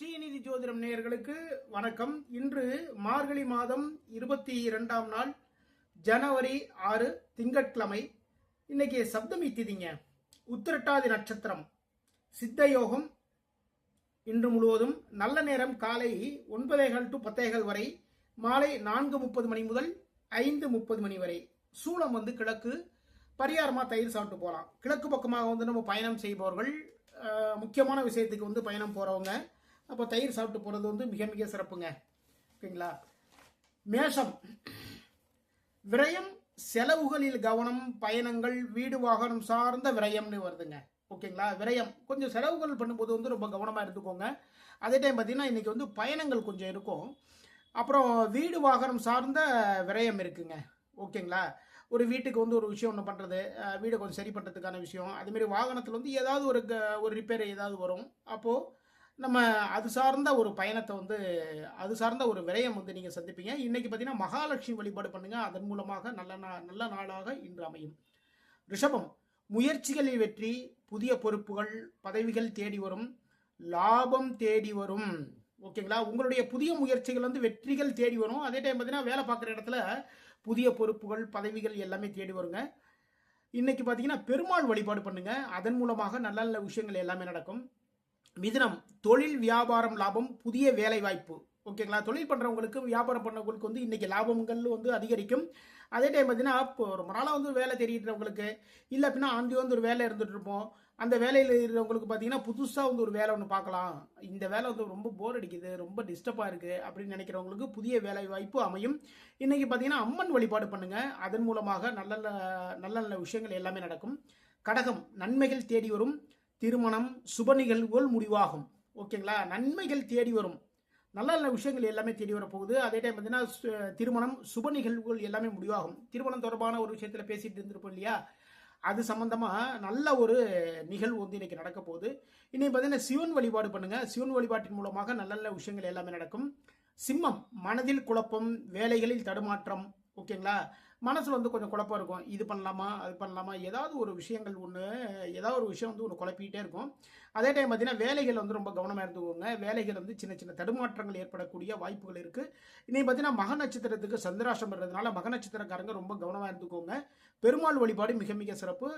ஸ்ரீநிதி ஜோதிடம் நேயர்களுக்கு வணக்கம். இன்று மார்கழி மாதம் இருபத்தி இரண்டாம் நாள் ஜனவரி ஆறு திங்கட்கிழமை. இன்னைக்கு சப்தமி திதிங்க. உத்திரட்டாதி நட்சத்திரம். சித்த யோகம். இன்று முழுவதும் நல்ல நேரம் காலை ஒன்பதேகால் டு பத்தேகால் வரை மாலை நான்கு முப்பது மணி முதல் ஐந்து முப்பது மணி வரை. சூளம் வந்து கிழக்கு பரிகாரமாக தயிர் சாப்பிட்டு போகலாம் கிழக்கு பக்கமாக வந்து நம்ம பயணம் செய்பவர்கள் முக்கியமான விஷயத்துக்கு வந்து பயணம் போகிறவங்க அப்போ தயிர் சாப்பிட்டு போகிறது வந்து மிக மிக சிறப்புங்க. ஓகேங்களா? மேஷம். விரயம் செலவுகளில் கவனம் பயணங்கள் வீடு வாகனம் சார்ந்த விரயம்னு வருதுங்க. ஓகேங்களா? விரயம். கொஞ்சம் செலவுகள் பண்ணும்போது வந்து ரொம்ப கவனமாக இருந்துக்கோங்க அதே டைம் பார்த்தீங்கன்னா இன்றைக்கி வந்து பயணங்கள் கொஞ்சம் இருக்கும். அப்புறம் வீடு வாகனம் சார்ந்த விரயம் இருக்குங்க. ஓகேங்களா? ஒரு வீட்டுக்கு வந்து ஒரு விஷயம் ஒன்று பண்ணுறது வீடை கொஞ்சம் சரி பண்ணுறதுக்கான விஷயம். அதேமாரி வாகனத்தில் வந்து ஏதாவது ஒரு ஒரு ரிப்பேர் ஏதாவது வரும். அப்போது நம்ம அது சார்ந்த ஒரு பயணத்தை வந்து அது சார்ந்த ஒரு விரயம் வந்து நீங்கள் சந்திப்பீங்க. இன்னைக்கு பார்த்தீங்கன்னா மகாலட்சுமி வழிபாடு பண்ணுங்கள் அதன் மூலமாக நல்ல நா நல்ல நாளாக இன்று அமையும். ரிஷபம் முயற்சிகளில் வெற்றி புதிய பொறுப்புகள் பதவிகள் தேடி வரும் லாபம் தேடி வரும். ஓகேங்களா? உங்களுடைய புதிய முயற்சிகள் வந்து வெற்றிகள் தேடி வரும். அதே டைம் பார்த்தீங்கன்னா வேலை பார்க்குற இடத்துல புதிய பொறுப்புகள் பதவிகள் எல்லாமே தேடி வருங்க. இன்னைக்கு பார்த்தீங்கன்னா பெருமாள் வழிபாடு பண்ணுங்க. அதன் மூலமாக நல்ல நல்ல விஷயங்கள் எல்லாமே நடக்கும். மிதுனம் தொழில் வியாபாரம் லாபம் புதிய வேலை வாய்ப்பு ஓகேங்களா? தொழில் பண்ணுறவங்களுக்கு வியாபாரம் பண்ணவங்களுக்கு வந்து இன்றைக்கி லாபங்கள் வந்து அதிகரிக்கும். அதே டைம் பார்த்தீங்கன்னா ரொம்ப நாளாக வந்து வேலை தேடிட்டுறவங்களுக்கு இல்லை அப்படின்னா ஆண்டி வந்து ஒரு வேலை இருந்துகிட்ருப்போம் அந்த வேலையில் இருக்கிறவங்களுக்கு பார்த்தீங்கன்னா புதுசாக வந்து ஒரு வேலை ஒன்று பார்க்கலாம். இந்த வேலை வந்து ரொம்ப போர் அடிக்குது ரொம்ப டிஸ்டர்பாக இருக்குது அப்படின்னு நினைக்கிறவங்களுக்கு புதிய வேலை வாய்ப்பு அமையும். இன்றைக்கி பார்த்தீங்கன்னா அம்மன் வழிபாடு பண்ணுங்கள் அதன் மூலமாக நல்ல நல்ல நல்ல நல்ல விஷயங்கள் எல்லாமே நடக்கும். கடகம் நன்மைகள் தேடி வரும். திருமணம் சுப நிகழ்வுகள் முடிவாகும். ஓகேங்களா? நன்மைகள் தேடி வரும். நல்ல நல்ல விஷயங்கள் எல்லாமே தேடி வரப்போகுது அதே டைம் பார்த்தீங்கன்னா திருமணம் சுப நிகழ்வுகள் எல்லாமே முடிவாகும். திருமணம் தொடர்பான ஒரு விஷயத்தில் பேசிட்டு இருந்திருப்போம் இல்லையா? அது சம்மந்தமாக நல்ல ஒரு நிகழ்வு வந்து இன்றைக்கி நடக்க போகுது. இன்னைக்கு பார்த்தீங்கன்னா சிவன் வழிபாடு பண்ணுங்கள் சிவன் வழிபாட்டின் மூலமாக நல்ல நல்ல விஷயங்கள் எல்லாமே நடக்கும். சிம்மம் மனதில் குழப்பம் வேலைகளில் தடுமாற்றம் ஓகேங்களா? மனசில் வந்து கொஞ்சம் குழப்பம் இருக்கும். இது பண்ணலாமா? அது பண்ணலாமா? ஏதாவது ஒரு விஷயங்கள் ஒன்று ஏதாவது ஒரு விஷயம் வந்து ஒன்று குழப்பிக்கிட்டே இருக்கும். அதே டைம் பார்த்தீங்கன்னா வேலைகள் வந்து ரொம்ப கவனமாக இருந்துக்கோங்க வேலைகள் வந்து சின்ன சின்ன தடுமாற்றங்கள் ஏற்படக்கூடிய வாய்ப்புகள் இருக்குது இன்னைக்கு பார்த்தீங்கன்னா மக நட்சத்திரத்துக்கு சந்திராஷ்டம் வர்றதுனால மக நட்சத்திரக்காரங்க ரொம்ப கவனமாக இருந்துக்கோங்க பெருமாள் வழிபாடு மிக மிக சிறப்பு.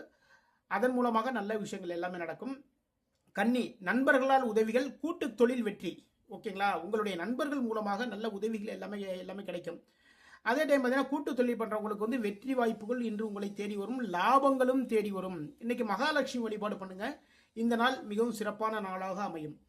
அதன் மூலமாக நல்ல விஷயங்கள் எல்லாமே நடக்கும். கன்னி நண்பர்களால் உதவிகள் கூட்டு தொழில் வெற்றி. ஓகேங்களா? உங்களுடைய நண்பர்கள் மூலமாக நல்ல உதவிகள் எல்லாமே எல்லாமே கிடைக்கும். அதே டைம் பார்த்தீங்கன்னா கூட்டு தொழில் பண்ணுறவங்களுக்கு வந்து வெற்றி வாய்ப்புகள் இன்று உங்களை தேடி வரும் லாபங்களும் தேடி வரும். இன்னைக்கு மகாலட்சுமி வழிபாடு பண்ணுங்க. இந்த நாள் மிகவும் சிறப்பான நாளாக அமையும்.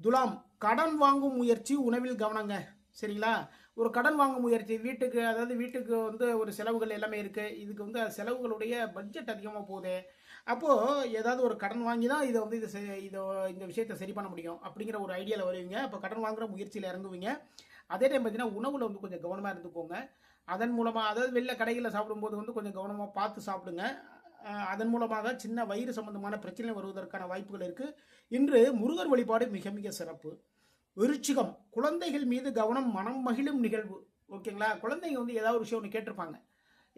துலாம் கடன் வாங்கும் முயற்சி உணவில் கவனங்க. சரிங்களா? ஒரு கடன் வாங்கும் முயற்சி வீட்டுக்கு அதாவது வீட்டுக்கு வந்து ஒரு செலவுகள் எல்லாமே இருக்கு. இதுக்கு வந்து செலவுகளுடைய பட்ஜெட் அதிகமாக போகுது. அப்போது ஏதாவது ஒரு கடன் வாங்கி தான் இதை வந்து இதை செ- இதை இந்த விஷயத்தை சரி பண்ண முடியும். அப்படிங்கிற ஒரு ஐடியாவில் வருவீங்க. அப்போ கடன் வாங்குற முயற்சியில் இறங்குவீங்க. அதே டைம் பார்த்தீங்கன்னா உணவில் வந்து கொஞ்சம் கவனமாக இருந்துக்கோங்க. அதன் மூலமாக அதாவது வெளில கடைகளில் சாப்பிடும்போது வந்து கொஞ்சம் கவனமாக பார்த்து சாப்பிடுங்க. அதன் மூலமாக சின்ன வயிறு சம்பந்தமான பிரச்சனை வருவதற்கான வாய்ப்புகள் இருக்குது இன்று முருகர் வழிபாடு மிக மிக சிறப்பு. விருச்சிகம் குழந்தைகள் மீது கவனம் மனம் மகிழும் நிகழ்வு. ஓகேங்களா? குழந்தைங்க வந்து ஏதாவது ஒரு விஷயம் ஒன்று கேட்டிருப்பாங்க.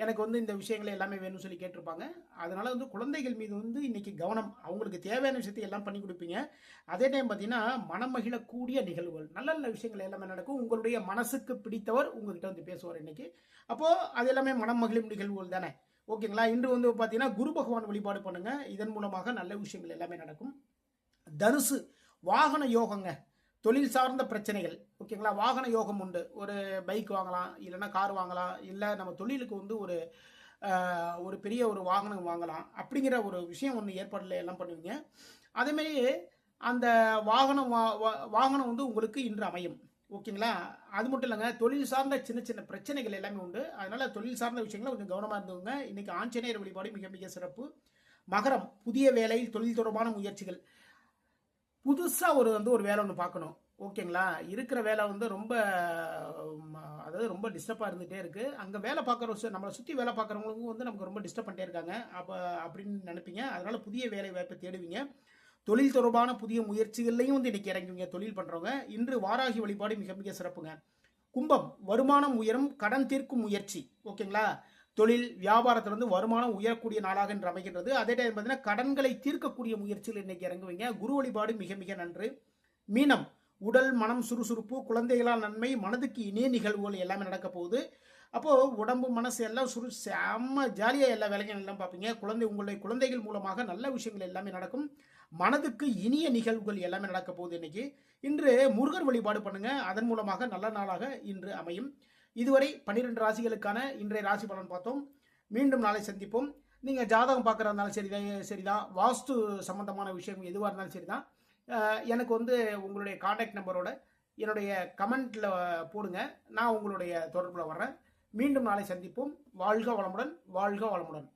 எனக்கு வந்து இந்த விஷயங்கள் எல்லாமே வேணும்னு சொல்லி கேட்டிருப்பாங்க. அதனால வந்து குழந்தைகள் மீது வந்து இன்னைக்கு கவனம் அவங்களுக்கு தேவையான விஷயத்தை எல்லாம் பண்ணி கொடுப்பீங்க. அதே டைம் பார்த்தீங்கன்னா மனம் மகிழக்கூடிய நிகழ்வுகள் நல்ல நல்ல விஷயங்கள் எல்லாமே நடக்கும். உங்களுடைய மனசுக்கு பிடித்தவர் உங்ககிட்ட வந்து பேசுவார் இன்னைக்கு. அப்போது அது எல்லாமே மனம் மகிழும் நிகழ்வுகள் தானே. ஓகேங்களா இன்று வந்து பார்த்தீங்கன்னா குரு பகவான் வழிபாடு பண்ணுங்க. இதன் மூலமாக நல்ல விஷயங்கள் எல்லாமே நடக்கும். தனுசு வாகன யோகங்க. தொழில் சார்ந்த பிரச்சனைகள். ஓகேங்களா? வாகன யோகம் உண்டு. ஒரு பைக் வாங்கலாம் இல்லைன்னா கார் வாங்கலாம் இல்லை நம்ம தொழிலுக்கு வந்து ஒரு ஒரு பெரிய ஒரு வாகனம் வாங்கலாம். அப்படிங்கிற ஒரு விஷயம் ஒன்று ஏற்பாடில் எல்லாம் பண்ணுவீங்க. அதேமாரி அந்த வாகனம் வா- வாகனம் வந்து உங்களுக்கு இன்று அமையும். ஓகேங்களா? அது மட்டும் இல்லைங்க தொழில் சார்ந்த சின்ன சின்ன பிரச்சனைகள் எல்லாமே உண்டு. அதனால் தொழில் சார்ந்த விஷயங்களை கொஞ்சம் கவனமாக இருந்துங்க இன்றைக்கி ஆஞ்சநேயர் வழிபாடு மிக மிக சிறப்பு. மகரம் புதிய வேலையில் தொழில் தொடர்பான முயற்சிகள். புதுசாக ஒரு வந்து ஒரு வேலை ஒன்று பார்க்கணும். ஓகேங்களா? இருக்கிற வேலை வந்து ரொம்ப அதாவது ரொம்ப டிஸ்டர்பாக இருந்துகிட்டே இருக்குது அங்கே வேலை பார்க்குற நம்மளை சுற்றி வேலை பார்க்குறவங்களுக்கும் வந்து நமக்கு ரொம்ப டிஸ்டர்ப் பண்ணிட்டே இருக்காங்க. அப்போ அப்படின்னு நினைப்பீங்க. அதனால புதிய வேலை வாய்ப்பை தேடுவீங்க. தொழில் தொடர்பான புதிய முயற்சிகள்லையும் வந்து இன்னைக்கு இறங்குவீங்க தொழில் பண்ணுறவங்க இன்று வாராகி வழிபாடு மிக மிக சிறப்புங்க. கும்பம் வருமானம் உயரும் கடன் தீர்க்கும் முயற்சி. ஓகேங்களா? தொழில் வியாபாரத்திலிருந்து வருமானம் உயரக்கூடிய நாளாக என்று அமைகின்றது. அதே டைம் பார்த்தீங்கன்னா கடன்களை தீர்க்கக்கூடிய முயற்சியில் இன்னைக்கு இறங்குவீங்க. குரு வழிபாடு மிக மிக நன்று. மீனம் உடல் மனம் சுறுசுறுப்பு குழந்தைகளால் நன்மை மனதுக்கு இனிய நிகழ்வுகள் எல்லாமே நடக்க போகுது. அப்போது உடம்பு மனசு எல்லாம் சுறு செம்ம ஜாலியாக எல்லா வேலையும் எல்லாம் பார்ப்பீங்க. குழந்தை உங்களுடைய குழந்தைகள் மூலமாக நல்ல விஷயங்கள் எல்லாமே நடக்கும். மனதுக்கு இனிய நிகழ்வுகள் எல்லாமே நடக்க போகுது இன்னைக்கு. இன்று முருகர் வழிபாடு பண்ணுங்க. அதன் மூலமாக நல்ல நாளாக இன்று அமையும். இதுவரை பன்னிரெண்டு ராசிகளுக்கான இன்றைய ராசி பலன் பார்த்தோம். மீண்டும் நாளை சந்திப்போம். நீங்கள் ஜாதகம் பார்க்குறதுனாலும் இருந்தாலும் சரி சரிதான். வாஸ்து சம்பந்தமான விஷயம் எதுவாக இருந்தாலும் சரிதான். எனக்கு வந்து உங்களுடைய காண்டாக்ட் நம்பரோட என்னுடைய கமெண்ட்டில் போடுங்க. நான் உங்களுடைய தொடர்பில் வர்றேன். மீண்டும் நாளை சந்திப்போம். வாழ்க வளமுடன் வாழ்க வளமுடன்.